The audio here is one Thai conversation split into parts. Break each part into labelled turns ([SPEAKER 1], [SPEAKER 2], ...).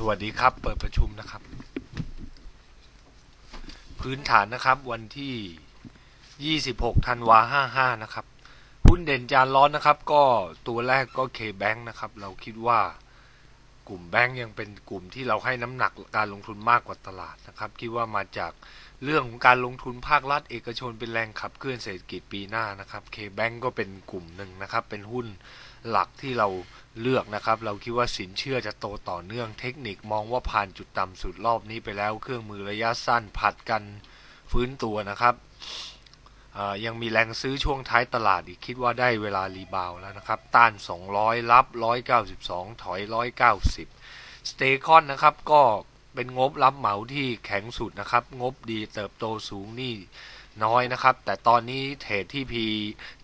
[SPEAKER 1] สวัสดีครับ เปิดประชุมนะครับ พื้นฐานนะครับ วันที่ 26ธันวา55 นะครับ หุ้นเด่นจานร้อนนะครับ ก็ตัวแรกก็ K-Bank นะครับ เราคิดว่ากลุ่มแบงก์ยังเป็นกลุ่มที่เราให้น้ำหนักการลงทุนมากกว่าตลาดนะครับ คิดว่ามาจากเรื่องของการลงทุนภาครัฐเอกชนเป็นแรงขับเคลื่อนเศรษฐกิจปีหน้านะครับ K-Bank ก็เป็นกลุ่มหนึ่งนะครับ เป็นหุ้น หลักที่เราเลือกนะครับ เราคิดว่าสินเชื่อจะโตต่อเนื่องเทคนิคมองว่าผ่านจุดต่ำสุดรอบนี้ไปแล้ว เครื่องมือระยะสั้นผัดกันฟื้นตัวนะครับยังมีแรงซื้อช่วงท้ายตลาดอีกคิดว่าได้เวลารีบาวแล้วนะครับ ต้าน 200 รับ 192 ถอย 190 สเตคอนนะครับ ก็เป็นงบรับเหมาที่แข็งสุดนะครับ งบดีเติบโตสูงนี่น้อยนะครับ แต่ตอนนี้เทรดที่ P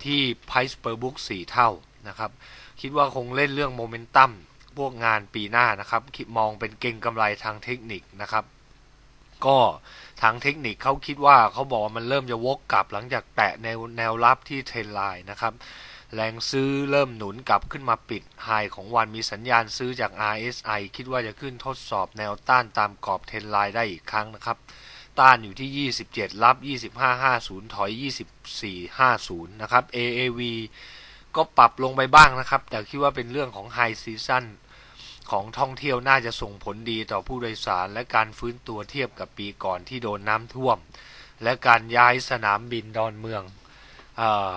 [SPEAKER 1] ที่ Price per book 4 เท่า นะครับ คิดว่าคงเล่นเรื่องโมเมนตัมพวกงานปีหน้านะครับ คิดมองเป็นเก่งกำไรทางเทคนิคนะครับ ก็ทางเทคนิคเขาคิดว่าเขาบอกว่ามันเริ่มจะวกกลับหลังจากแตะแนวแนวรับที่เทรนไลน์นะครับแรงซื้อเริ่มหนุนกลับขึ้นมาปิดไฮของวันมีสัญญาณซื้อจาก RSI คิดว่าจะขึ้นทดสอบแนวต้านตามกรอบเทรนไลน์ได้อีกครั้งนะครับ ต้านอยู่ที่ 27 รับ 2550 ถอย 2450 นะครับ AAV ก็ปรับลงไปบ้างนะครับ แต่คิดว่าเป็นเรื่องของไฮซีซั่นของท่องเที่ยวน่าจะส่งผลดีต่อผู้โดยสาร และการฟื้นตัวเทียบกับปีก่อนที่โดนน้ำท่วม และการย้ายสนามบินดอนเมืองออ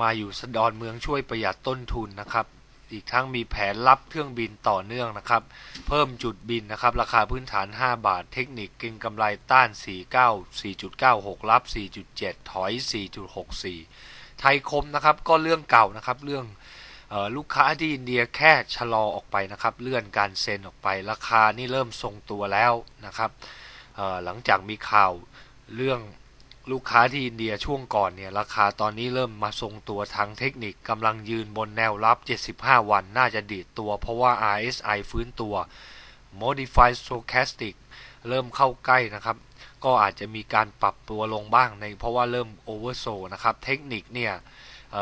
[SPEAKER 1] มาอยู่สดอนเมืองช่วยประหยัดต้นทุนนะครับ อีกทั้งมีแผนรับเครื่องบินต่อเนื่องนะครับ เพิ่มจุดบินนะครับ ราคาพื้นฐาน 5 บาท เทคนิคก็งกำไรต้าน 49 4.96 รับ 4.7 ถอย 4.64 ทยคมนะครับก็เรื่องเก่านะครับเรื่องออลูกค้าที่อินเดียแค่ชะลอออกไปนะครับเลื่อนการเซ็นออกไป ราคานี่เริ่มทรงตัวแล้วนะครับหลังจากมีข่าวเรื่องลูกค้าที่อินเดียช่วงก่อนเนี่ยราคาตอนนี้เริ่มมาทรงตัวทางเทคนิคกำลังยืนบนแนวรับ 75 วันน่าจะดีดตัว เพราะว่า RSI ฟื้นตัว Modified Stochastic เริ่มเข้าใกล้นะครับ ก็อาจจะมีการปรับตัวลงบ้างในเพราะว่าเริ่มโอเวอร์โซนะครับ เทคนิคเนี่ยเ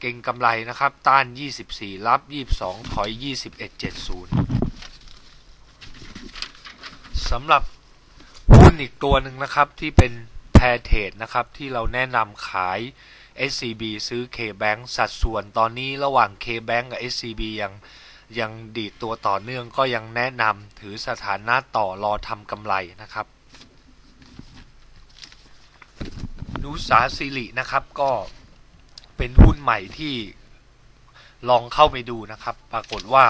[SPEAKER 1] เก่งกำไรนะครับ ต้าน 24 รับ 22 ถอย 21.70สำหรับหุ้นอีกตัวหนึ่งนะครับที่เป็นแพรเทรดนะครับที่เราแนะนำขาย SCB ซื้อ KBank สัดส่วนตอนนี้ระหว่าง KBank กับ SCB ยัง ยังดีดตัวต่อเนื่องก็ยังแนะนำถือสถานะต่อรอทำกำไรนะครับ นุสาสิรินะครับก็เป็นหุ้นใหม่ที่ลองเข้าไปดูนะครับ ปรากฏว่า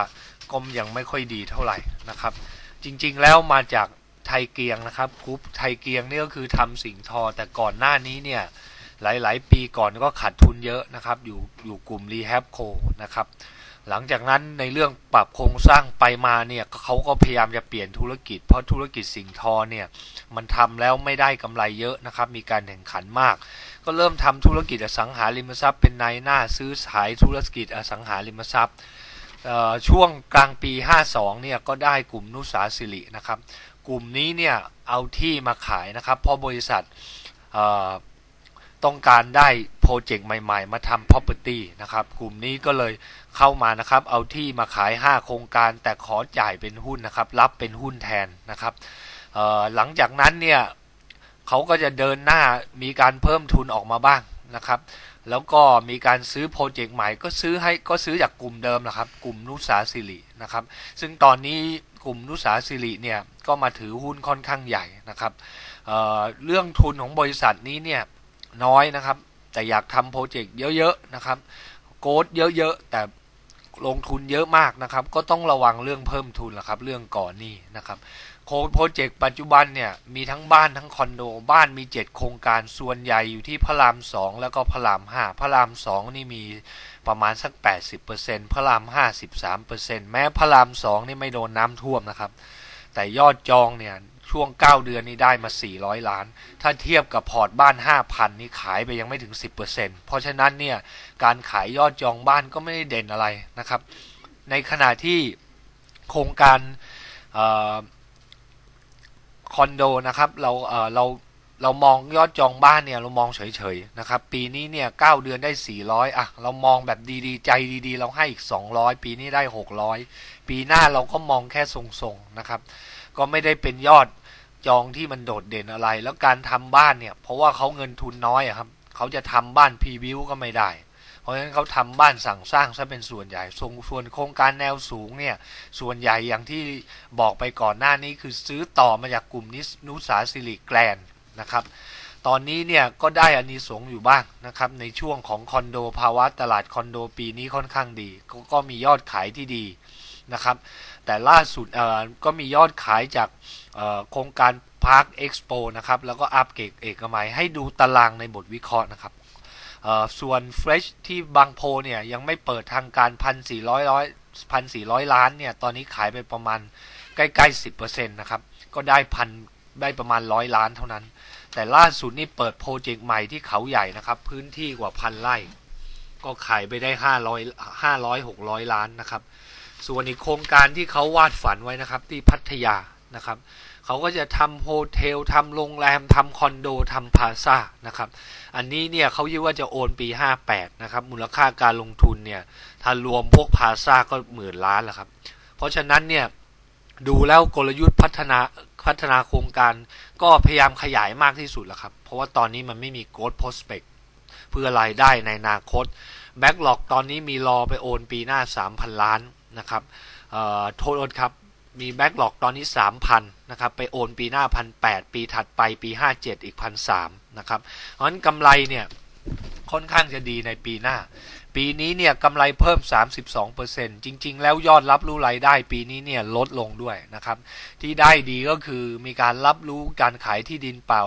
[SPEAKER 1] ก็ยังไม่ค่อยดีเท่าไหร่นะครับ จริงๆแล้วมาจากไทยเกียงนะครับกรุ๊ปไทยเกียงนี่ก็คือทำสิงทอแต่ก่อนหน้านี้เนี่ยหลายๆ ปีก่อนก็ขาดทุนเยอะนะครับ อยู่อยู่กลุ่มรีแฮบโคนะครับ หลังจากนั้นในเรื่องปรับโครงสร้างไปมาเนี่ยเขาก็พยายามจะเปลี่ยนธุรกิจ เพราะธุรกิจสิงทอเนี่ยมันทำแล้วไม่ได้กำไรเยอะนะครับ มีการแข่งขันมาก ก็เริ่มทำธุรกิจอสังหาริมทรัพย์เป็นนายหน้าซื้อขายธุรกิจอสังหาริมทรัพย์ช่วงกลางปี 52เนี่ยก็ได้กลุ่มนุสาสิรินะครับ กลุ่มนี้เนี่ยเอาที่มาขายนะครับเพราะบริษัทต้องการได้ จกต์ใหม่ๆ มาทำ property นะครับ กลุ่มนี้ก็เลยเข้ามานะครับ เอาที่มาขาย 5 โครงการแต่ขอจ่ายเป็นหุ้นนะครับ รับเป็นหุ้นแทนนะครับหลังจากนั้นเนี่ยเขาก็จะเดินหน้ามีการเพิ่มทุนออกมาบ้างนะครับ แล้วก็มีการซื้อโปรเจกต์ใหม่ก็ซื้อให้ก็ซื้อจากกลุ่มเดิมนะครับ กลุ่มนุสาสิรินะครับ ซึ่งตอนนี้กลุ่มนุสาสิริเนี่ยก็มาถือหุ้นค่อนข้างใหญ่นะครับเเรื่องทุนของบริษัทนี้เนี่ยน้อยนะครับ แต่อยากทำโปรเจกต์เยอะๆนะครับโกดเยอะๆแต่ลงทุนเยอะมากนะครับ ก็ต้องระวังเรื่องเพิ่มทุนละครับ เรื่องก่อนหนี้นะครับโคโปรเจกต์ปัจจุบันเนี่ยมีทั้งบ้านทั้งคอนโด บ้านมี 7 โครงการส่วนใหญ่อยู่ที่พระราม 2 แล้วก็พระราม 5 พระราม 2 นี่มีประมาณสัก 80%พระราม53%แม้พระราม 2 นี่ไม่โดนน้ำท่วมนะครับ แต่ยอดจองเนี่ย ช่วง 9 เดือนนี้ได้มา 400 ล้าน ถ้าเทียบกับพอร์ตบ้าน 5,000 นี่ขายไปยังไม่ถึง 10%เพราะฉะนั้นเนี่ยการขายยอดจองบ้านก็ไม่ได้เด่นอะไรนะครับ ในขณะที่โครงการคอนโดนะครับเราเเราเรามองยอดจองบ้านเนี่ยเรามองเฉยๆนะครับปีนี้เนี่ยเก้าเดือนได้ 400อะเรามองแบบดีๆ ใจดีๆ เราให้อีก 200 ปีนี้ได้ 600 ปีหน้าเราก็มองแค่ทรงๆนะครับ ก็ไม่ได้เป็นยอด จองที่มันโดดเด่นอะไร แล้วการทำบ้านเนี่ย เพราะว่าเขาเงินทุนน้อยอะครับเขาจะทำบ้านพรีวิวก็ไม่ได้ เพราะฉะนั้นเขาทำบ้านสั่งสร้างซะเป็นส่วนใหญ่ส่วนส่วนโครงการแนวสูงเนี่ย ส่วนใหญ่อย่างที่บอกไปก่อนหน้านี้คือซื้อต่อมาจากกลุ่มนิสนุสาสิริแกลนนะครับ ตอนนี้เนี่ยก็ได้อานิสงส์อยู่บ้างนะครับในช่วงของคอนโดภาวะตลาดคอนโดปีนี้ค่อนข้างดีกก็มียอดขายที่ดีนะครับ แต่ล่าสุดก็มียอดขายจากโครงการพาร์คเอ็กซ์โปนะครับ แล้วก็อัปเกรดเอกมัยให้ดูตารางในบทวิเคราะห์นะครับส่วน Fresh ที่บางโพเนี่ยยังไม่เปิดทางการพันสี่ร้อยร้อยพันสี่ร้อยล้านเนี่ย ตอนนี้ขายไปประมาณใกล้ๆสิบเปอร์เซ็นต์นะครับ ก็ได้พันได้ประมาณร้อยล้านเท่านั้น แต่ล่าสุดนี่เปิดโปรเจกต์ใหม่ที่เขาใหญ่นะครับ พื้นที่กว่าพันไร่ ก็ขายไปได้ห้าร้อยห้าร้อยหกร้อยล้านนะครับ ส่วนอีกโครงการที่เขาวาดฝันไว้นะครับที่พัทยานะครับเขาก็จะทำโฮเทลทำโรงแรมทำคอนโดทำพาซ่านะครับ อันนี้เนี่ยเขาคิดว่าจะโอนปี 58 นะครับ มูลค่าการลงทุนเนี่ยถ้ารวมพวกพาซ่าก็หมื่นล้านแล้วครับ เพราะฉะนั้นเนี่ยดูแล้วกลยุทธ์พัฒนาพัฒนาโครงการก็พยายามขยายมากที่สุดแล้วครับ เพราะว่าตอนนี้มันไม่มีโกดโ r สเปกเพื่อรายได้ในอนาคต แบ็กหลอกตอนนี้มีรอไปโอนปีหน้า 3,000 ล้าน นะครับโทษครับมีแบ็กหลอกตอนนี้ 3,000นะครับไปโอนปีหน้า 1,800 ปีถัดไปปี 57 อีก 1,300นะครับเพราะฉะนั้นกำไรเนี่ยค่อนข้างจะดีในปีหน้า ปีนี้เนี่ยกำไรเพิ่ม 32%จริง ๆ แล้วยอดรับรู้รายได้ปีนี้เนี่ยลดลงด้วยนะครับ ที่ได้ดีก็คือมีการรับรู้การขายที่ดินเปล่า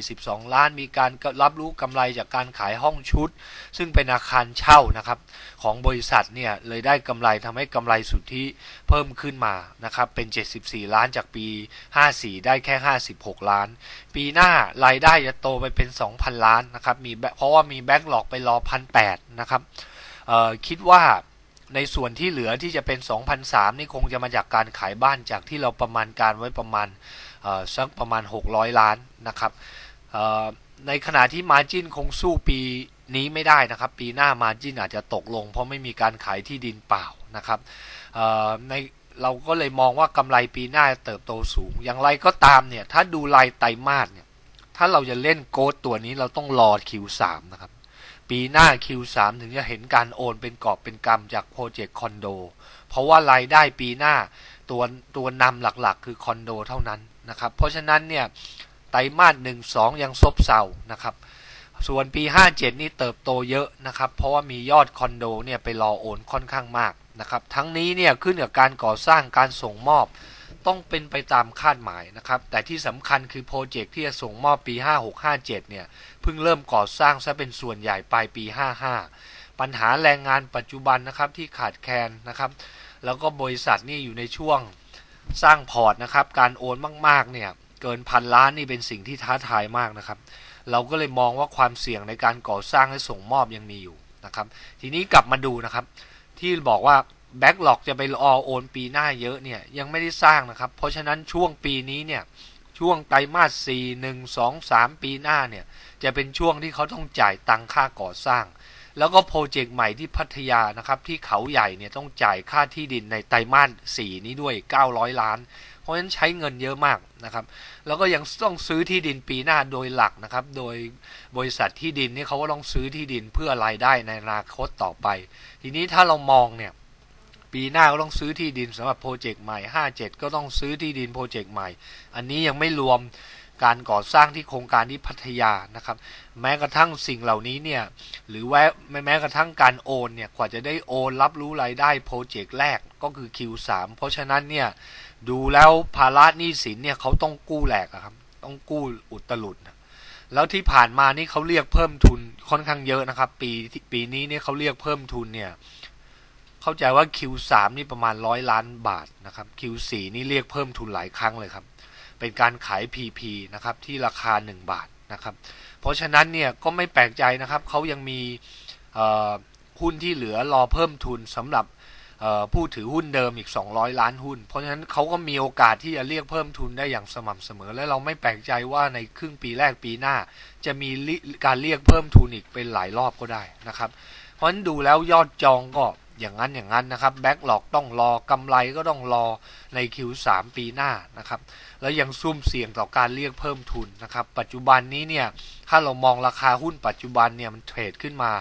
[SPEAKER 1] 142 ล้าน มีการรับรู้กำไรจากการขายห้องชุด ซึ่งเป็นอาคารเช่านะครับ ของบริษัทเนี่ยเลยได้กำไรทำให้กำไรสุทธิเพิ่มขึ้นมานะครับเป็น 74 ล้านจากปี 54 ได้แค่ 56 ล้าน ปีหน้ารายได้จะโตไปเป็น 2,000 ล้านนะครับมีเพราะว่ามีแบ็กหลอกไปรอ1,800นะครับคิดว่าในส่วนที่เหลือที่จะเป็น 2,003นี่คงจะมาจากการขายบ้านจากที่เราประมาณการไว้ประมาณสักประมาณ 600 ล้านนะครับในขณะที่มาจินคงสู้ปีนี้ไม่ได้นะครับ ปีหน้ามาจินอาจจะตกลง เพราะไม่มีการขายที่ดินเปล่านะครับใน เราก็เลยมองว่ากำไรปีหน้าเติบโตสูง อย่างไรก็ตามเนี่ย ถ้าดูรายไตรมาสเนี่ย ถ้าเราจะเล่นโกดตัวนี้เราต้องรอ Q3 นะครับ ปีหน้า Q3 ถึงจะเห็นการโอนเป็นกอบเป็นกำจากโปรเจกต์คอนโด เพราะว่ารายได้ปีหน้าตัวตัวนำหลักๆ คือคอนโดเท่านั้นนะครับ เพราะฉะนั้นเนี่ยไตรมาสหนึ่งสองยังซบเซานะครับ ส่วนปี 57 นี่เติบโตเยอะนะครับ เพราะว่ามียอดคอนโดเนี่ยไปรอโอนค่อนข้างมาก นะครับ ทั้งนี้เนี่ยขึ้นกับการก่อสร้างการส่งมอบ ต้องเป็นไปตามคาดหมายนะครับ แต่ที่สำคัญคือโปรเจกต์ที่จะส่งมอบปี 5657 เนี่ยเพิ่งเริ่มก่อสร้างซะเป็นส่วนใหญ่ปลายปี 55 ปัญหาแรงงานปัจจุบันนะครับที่ขาดแคลนนะครับ แล้วก็บริษัทนี่อยู่ในช่วงสร้างพอร์ตนะครับ การโอนมากๆเนี่ยเกินพันล้านนี่เป็นสิ่งที่ท้าทายมากนะครับ เราก็เลยมองว่าความเสี่ยงในการก่อสร้างและส่งมอบยังมีอยู่นะครับ ทีนี้กลับมาดูนะครับ ที่บอกว่าแบ็กหลอกจะไปรอโอนปีหน้าเยอะเนี่ยยังไม่ได้สร้างนะครับ เพราะฉะนั้นช่วงปีนี้เนี่ยช่วงไตรมาส 4 1 2 3 ปีหน้าเนี่ยจะเป็นช่วงที่เขาต้องจ่ายตังค่าก่อสร้าง แล้วก็โปรเจกต์ใหม่ที่พัทยานะครับที่เขาใหญ่เนี่ยต้องจ่ายค่าที่ดินในไตรมาส 4 นี้ด้วย 900 ล้าน เพราะฉะนั้นใช้เงินเยอะมากนะครับ แล้วก็ยังต้องซื้อที่ดินปีหน้าโดยหลักนะครับ โดยบริษัทที่ดินนี่เขาก็ต้องซื้อที่ดินเพื่อรายได้ในอนาคตต่อไป ทีนี้ถ้าเรามองเนี่ยปีหน้าก็ต้องซื้อที่ดินสำหรับโปรเจกต์ใหม่ 57 ก็ต้องซื้อที่ดินโปรเจกต์ใหม่ อันนี้ยังไม่รวมการก่อสร้างที่โครงการที่พัทยานะครับ แม้กระทั่งสิ่งเหล่านี้เนี่ยหรือแม้แม้กระทั่งการโอนเนี่ยกว่าจะได้โอนรับรู้รายได้โปรเจกต์แรกก็คือ Q3 เพราะฉะนั้นเนี่ย ดูแล้วภาระหนี้สินเนี่ยเขาต้องกู้แหลกครับ ต้องกู้อุตลุดนะแล้วที่ผ่านมานี่เขาเรียกเพิ่มทุนค่อนข้างเยอะนะครับ ปีปีนี้เนี่ยเขาเรียกเพิ่มทุนเนี่ย เข้าใจว่า Q3 นี่ประมาณร้อยล้านบาทนะครับ Q4 นี่เรียกเพิ่มทุนหลายครั้งเลยครับ เป็นการขาย PP นะครับที่ราคา 1 บาทนะครับ เพราะฉะนั้นเนี่ยก็ไม่แปลกใจนะครับเขายังมีหุ้นที่เหลือรอเพิ่มทุนสำหรับ ผู้ถือหุ้นเดิมอีก 200 ล้านหุ้น เพราะฉะนั้นเขาก็มีโอกาสที่จะเรียกเพิ่มทุนได้อย่างสม่ำเสมอ และเราไม่แปลกใจว่าในครึ่งปีแรกปีหน้า จะมีการเรียกเพิ่มทุนอีกเป็นหลายรอบก็ได้นะครับ เพราะฉะนั้นดูแล้วยอดจองก็อย่างนั้นอย่างนั้นนะครับแบ็กหลอกต้องรอกำไรก็ต้องรอใน Q3 ปีหน้านะครับ แล้วยังซุ่มเสี่ยงต่อการเรียกเพิ่มทุนนะครับ ปัจจุบันนี้เนี่ยถ้าเรามองราคาหุ้นปัจจุบันเนี่ยมันเทรดขึ้นมา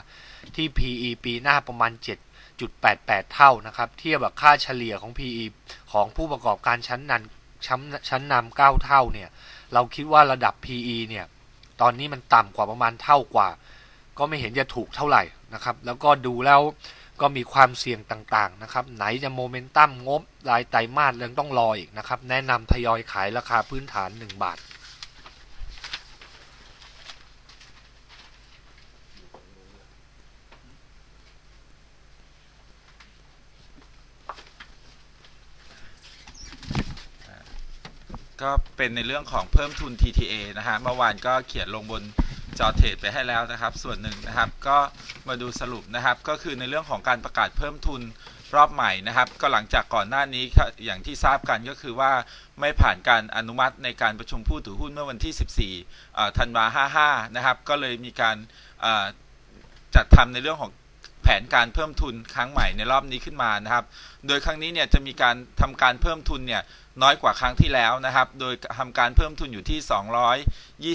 [SPEAKER 1] ที่ PE ปีหน้าประมาณ 7 7.88 เท่านะครับ เทียบกับค่าเฉลี่ยของ PE ของผู้ประกอบการชั้นนำชั้นชั้นนำ9เท่าเนี่ย เราคิดว่าระดับ PE เนี่ย ตอนนี้มันต่ำกว่าประมาณเท่ากว่า ก็ไม่เห็นจะถูกเท่าไหร่นะครับ แล้วก็ดูแล้วก็มีความเสี่ยงต่างๆนะครับ ไหนจะโมเมนตัมงบรายไตรมาสยังต้องรออีกนะครับ แนะนำทยอยขายราคาพื้นฐาน 1 บาท
[SPEAKER 2] ก็เป็นในเรื่องของเพิ่มทุน TTA นะฮะเมื่อวานก็เขียนลงบนจอเทรดไปให้แล้วนะครับ ส่วนหนึ่งนะครับก็มาดูสรุปนะครับ ก็คือในเรื่องของการประกาศเพิ่มทุนรอบใหม่นะครับ ก็หลังจากก่อนหน้านี้อย่างที่ทราบกันก็คือว่าไม่ผ่านการอนุมัติในการประชุมผู้ถือหุ้นเมื่อวันที่ 14ธันวา55 นะครับ ก็เลยมีการจัดทำในเรื่องของแผนการเพิ่มทุนครั้งใหม่ในรอบนี้ขึ้นมานะครับ โดยครั้งนี้เนี่ยจะมีการทำการเพิ่มทุนเนี่ย น้อยกว่าครั้งที่แล้วนะครับ โดยทำการเพิ่มทุนอยู่ที่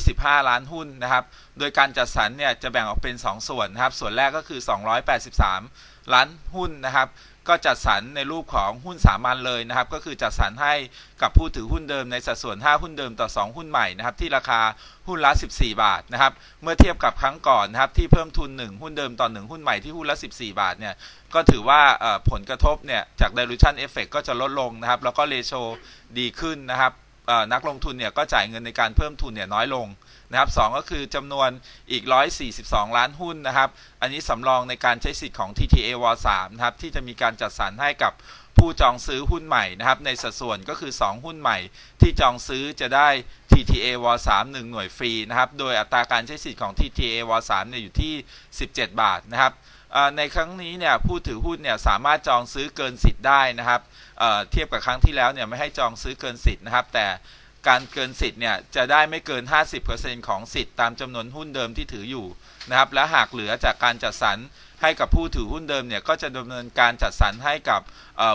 [SPEAKER 2] 225 ล้านหุ้นนะครับ โดยการจัดสรรเนี่ยจะแบ่งออกเป็น 2 ส่วนนะครับ ส่วนแรกก็คือ 283 ล้านหุ้นนะครับ ก็จัดสรรในรูปของหุ้นสามัญเลยนะครับ ก็คือจัดสรรให้กับผู้ถือหุ้นเดิมในสัดส่วน 5 หุ้นเดิมต่อ 2 หุ้นใหม่นะครับ ที่ราคาหุ้นละ 14 บาทนะครับ เมื่อเทียบกับครั้งก่อนนะครับ ที่เพิ่มทุน 1 หุ้นเดิมต่อ 1 หุ้นใหม่ที่หุ้นละ 14 บาทเนี่ยก็ถือว่าผลกระทบเนี่ยจาก dilution effect ก็จะลดลงนะครับ แล้วก็ ratio ดีขึ้นนะครับนักลงทุนเนี่ยก็จ่ายเงินในการเพิ่มทุนเนี่ยน้อยลง นะครับสองก็คือจำนวนอีก 142 ล้านหุ้นนะครับ อันนี้สำรองในการใช้สิทธิ์ของ TTA w 3นะครับ ที่จะมีการจัดสรรให้กับผู้จองซื้อหุ้นใหม่นะครับ ในสัดส่วนก็คือ 2 หุ้นใหม่ ที่จองซื้อจะได้ TTA w 3 1 หน่วยฟรีนะครับ โดยอัตราการใช้สิทธิ์ของ TTA w 3เนี่ยอยู่ที่ 17 บาทนะครับในครั้งนี้เนี่ยผู้ถือหุ้นเนี่ยสามารถจองซื้อเกินสิทธิ์ได้นะครับเเทียบกับครั้งที่แล้วเนี่ยไม่ให้จองซื้อเกินสิทธิ์นะครับ แต่ การเกินสิทธิ์เนี่ยจะได้ไม่เกิน 50%ของสิทธิ์ตามจำนวนหุ้นเดิมที่ถืออยู่นะครับและหากเหลือจากการจัดสรร ให้กับผู้ถือหุ้นเดิมเนี่ยก็จะดำเนินการจัดสรรให้กับ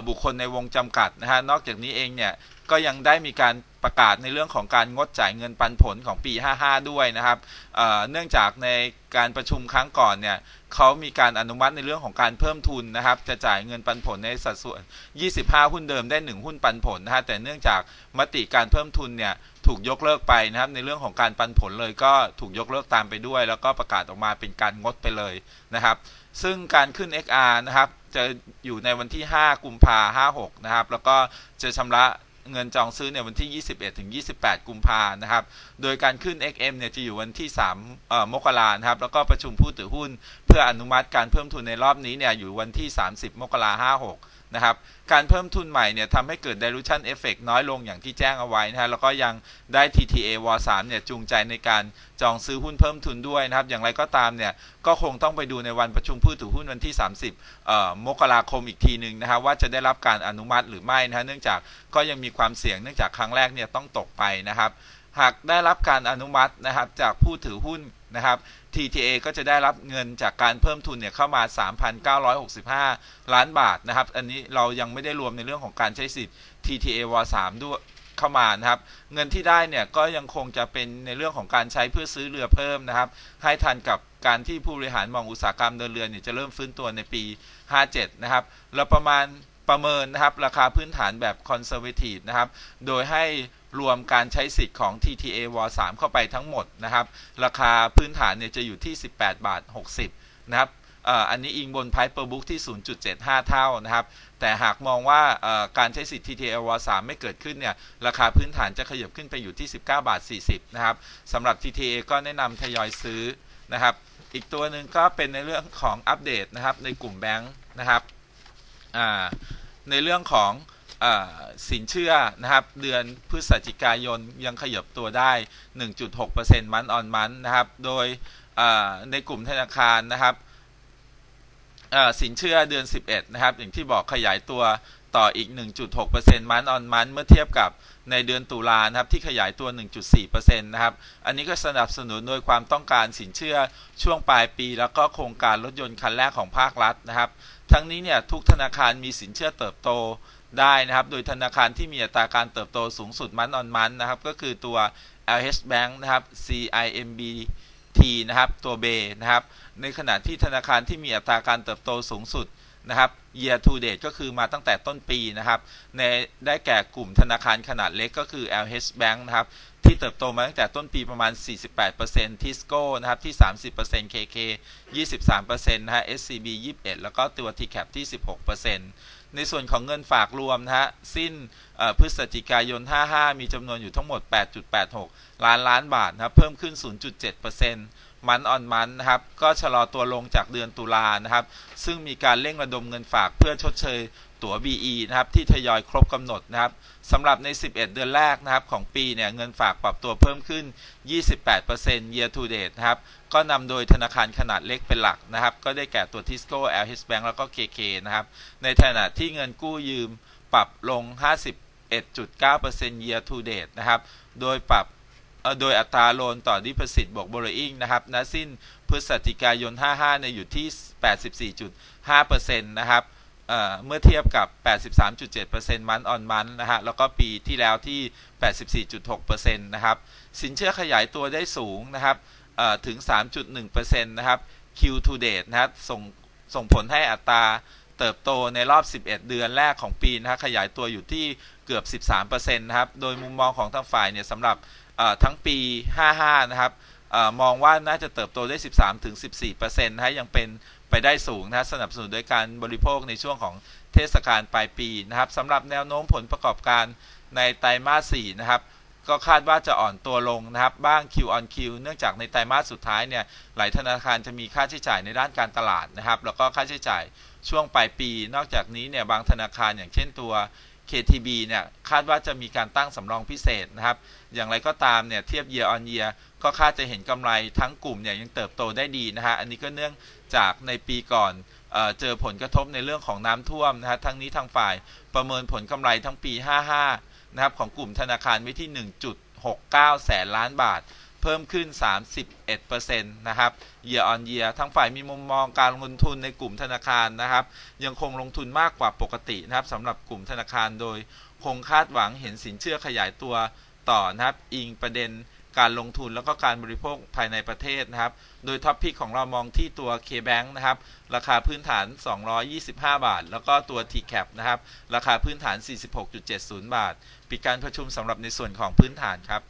[SPEAKER 2] บุคคลในวงจำกัดนะฮะนอกจากนี้เองเนี่ยก็ยังได้มีการประกาศในเรื่องของการงดจ่ายเงินปันผลของปี 55 ด้วยนะครับเเนื่องจากในการประชุมครั้งก่อนเนี่ยเขามีการอนุมัติในเรื่องของการเพิ่มทุนนะครับ จะจ่ายเงินปันผลในสัดส่วน 25 หุ้นเดิมได้ 1 หุ้นปันผลนะฮะแต่เนื่องจากมติการเพิ่มทุนเนี่ย ถูกยกเลิกไปนะครับ ในเรื่องของการปันผลเลยก็ถูกยกเลิกตามไปด้วย แล้วก็ประกาศออกมาเป็นการงดไปเลยนะครับ ซึ่งการขึ้น XR นะครับ จะอยู่ในวันที่ 5 กุมภาห้า56นะครับ แล้วก็จะชำระเงินจองซื้อในวันที่ 21 ถึง 28 กุมภานะครับ โดยการขึ้น XM เนี่ยจะอยู่วันที่3เอ่อมกรานะครับ แล้วก็ประชุมผู้ถือหุ้น เพื่ออนุมัติการเพิ่มทุนในรอบนี้เนี่ยอยู่วันที่ 30 มกราห้า56 นะครับการเพิ่มทุนใหม่เนี่ยทำให้เกิด dilution effect น้อยลงอย่างที่แจ้งเอาไว้นะฮะแล้วก็ยังได้ TTA w 3เนี่ยจูงใจในการจองซื้อหุ้นเพิ่มทุนด้วยนะครับ อย่างไรก็ตามเนี่ยก็คงต้องไปดูในวันประชุมผู้ถือหุ้นวันที่ 30 มกราคมอีกทีหนึ่งนะครับว่าจะได้รับการอนุมัติหรือไม่นะฮะเนื่องจากก็ยังมีความเสี่ยงเนื่องจากครั้งแรกเนี่ยต้องตกไปนะครับ หากได้รับการอนุมัตินะครับจากผู้ถือหุ้น นะครับ TTA ก็จะได้รับเงินจากการเพิ่มทุนเนี่ยเข้ามา 3,965 ล้านบาทนะครับ อันนี้เรายังไม่ได้รวมในเรื่องของการใช้สิทธิ์ TTA w 3ด้วยเข้ามานะครับ เงินที่ได้เนี่ยก็ยังคงจะเป็นในเรื่องของการใช้เพื่อซื้อเรือเพิ่มนะครับ ให้ทันกับการที่ผู้บริหารมองอุตสาหกรรมเดินเรือเนี่ยจะเริ่มฟื้นตัวในปี 57 นะครับ แล้วประมาณ ประเมินนะครับราคาพื้นฐานแบบ conservative นะครับ โดยให้รวมการใช้สิทธิ์ของ TTA w 3เข้าไปทั้งหมดนะครับ ราคาพื้นฐานเนี่ยจะอยู่ที่ 18 บาท 60 นะครับอันนี้อิงบน Price per book ที่ 0.75 เท่านะครับ แต่หากมองว่าการใช้สิทธิ์ TTA w 3ไม่เกิดขึ้นเนี่ย ราคาพื้นฐานจะขยับขึ้นไปอยู่ที่ 19 บาท 40 นะครับสำหรับ TTA ก็แนะนำทยอยซื้อนะครับ อีกตัวหนึ่งก็เป็นในเรื่องของอัปเดตนะครับในกลุ่มแบงค์นะครับ ในเรื่องของอสินเชื่อนะครับเดือนพฤศจิกายนยังขยับตัวได้ 1.6%มันออนมันนะครับ โดยในกลุ่มธนาคารนะครับสินเชื่อเดือน 11 นะครับ อย่างที่บอกขยายตัวต่ออีก 1.6%มันออนมันเมื่อเทียบกับในเดือนตุลานะครับที่ขยายตัว 1.4%นะครับ อันนี้ก็สนับสนุนโดยความต้องการสินเชื่อช่วงปลายปี แล้วก็โครงการรถยนต์คันแรกของภาครัฐนะครับ ทั้งนี้เนี่ยทุกธนาคารมีสินเชื่อเติบโตได้นะครับ โดยธนาคารที่มีอัตราการเติบโตสูงสุดมันออนมันนะครับ ก็คือตัว LH Bank นะครับ CIMB T นะครับ ตัวเบนะครับ ในขณะที่ธนาคารที่มีอัตราการเติบโตสูงสุด นะครับ year to date ก็คือมาตั้งแต่ต้นปีนะครับ ในได้แก่กลุ่มธนาคารขนาดเล็กก็คือ LH Bank นะครับ ที่เติบโตมาตั้งแต่ต้นปีประมาณ 48% Tisco นะครับ ที่ 30% KK 23%นะฮะ SCB 21 แล้วก็ตัว TCAP ที่ 16%ในส่วนของเงินฝากรวมนะฮะ สิ้นพฤศจิกายน 55 มีจำนวนอยู่ทั้งหมด 8.86 ล้านล้านบาทนะครับ เพิ่มขึ้น 0.7% มันออนมันนะครับ ก็ชะลอตัวลงจากเดือนตุลานะครับ ซึ่งมีการเร่งระดมเงินฝากเพื่อชดเชยตั๋ว BE นะครับ ที่ทยอยครบกำหนดนะครับสำหรับใน 11 เดือนแรกนะครับ ของปีเนี่ยเงินฝากปรับตัวเพิ่มขึ้น 28% year to date นะครับ ก็นำโดยธนาคารขนาดเล็กเป็นหลักนะครับ ก็ได้แก่ตัว Tisco LH Bank แล้วก็ KK นะครับ ในขณะที่เงินกู้ยืมปรับลง 51.9% year to date นะครับ โดยปรับ โดยอัตราโลนต่อ deposit บวก borrowing นะครับณสิ้นพฤศจิกายน 55เนี่ยอยู่ที่ 84.5%นะครับเเมื่อเทียบกับ 83.7%มันออนมันนะฮะ แล้วก็ปีที่แล้วที่ 84.6%นะครับ สินเชื่อขยายตัวได้สูงนะครับถึง 3.1%นะครับ Q to date นะครับส่งส่งผลให้อัตราเติบโตในรอบ 11 เดือนแรกของปีนะฮะ ขยายตัวอยู่ที่เกือบ 13%นะครับ โดยมุมมองของทางฝ่ายเนี่ยสำหรับ ทั้งปี 55 นะครับอมองว่าน่าจะเติบโตได้ 13ถึง14%นะฮะยังเป็นไปได้สูงนะสนับสนุนโดยการบริโภคในช่วงของเทศกาลปลายปีนะครับสำหรับแนวโน้มผลประกอบการในไตรมาส 4 นะครับ ก็คาดว่าจะอ่อนตัวลงนะครับ บ้าง Q on Q เนื่องจากในไตรมาสสุดท้ายเนี่ยหลายธนาคารจะมีค่าใช้จ่ายในด้านการตลาดนะครับ แล้วก็ค่าใช้จ่ายช่วงปลายปี นอกจากนี้เนี่ยบางธนาคารอย่างเช่นตัว KTB เนี่ยคาดว่าจะมีการตั้งสำรองพิเศษนะครับ อย่างไรก็ตามเนี่ยเทียบ year on year ก็คาดจะเห็นกำไรทั้งกลุ่มเนี่ยยังเติบโตได้ดีนะฮะอันนี้ก็เนื่องจากในปีก่อนเออเจอผลกระทบในเรื่องของน้ำท่วมนะฮะทั้งนี้ทางฝ่ายประเมินผลกำไรทั้งปี 55 นะครับของกลุ่มธนาคารไว้ที่ 1.69 แสนล้านบาท เพิ่มขึ้น 31%นะครับ year on year ทั้งฝ่ายมีมุมมองการลงทุนในกลุ่มธนาคารนะครับ ยังคงลงทุนมากกว่าปกตินะครับสำหรับกลุ่มธนาคารโดย คงคาดหวังเห็นสินเชื่อขยายตัวต่อนะครับ อิงประเด็นการลงทุนแล้วก็การบริโภคภายในประเทศนะครับ โดยท็อปพิกของเรามองที่ตัว K-Bank นะครับ ราคาพื้นฐาน 225 บาท แล้วก็ตัว TCAP นะครับ ราคาพื้นฐาน 46.70 บาท ปิดการประชุมสำหรับในส่วนของพื้นฐานครับ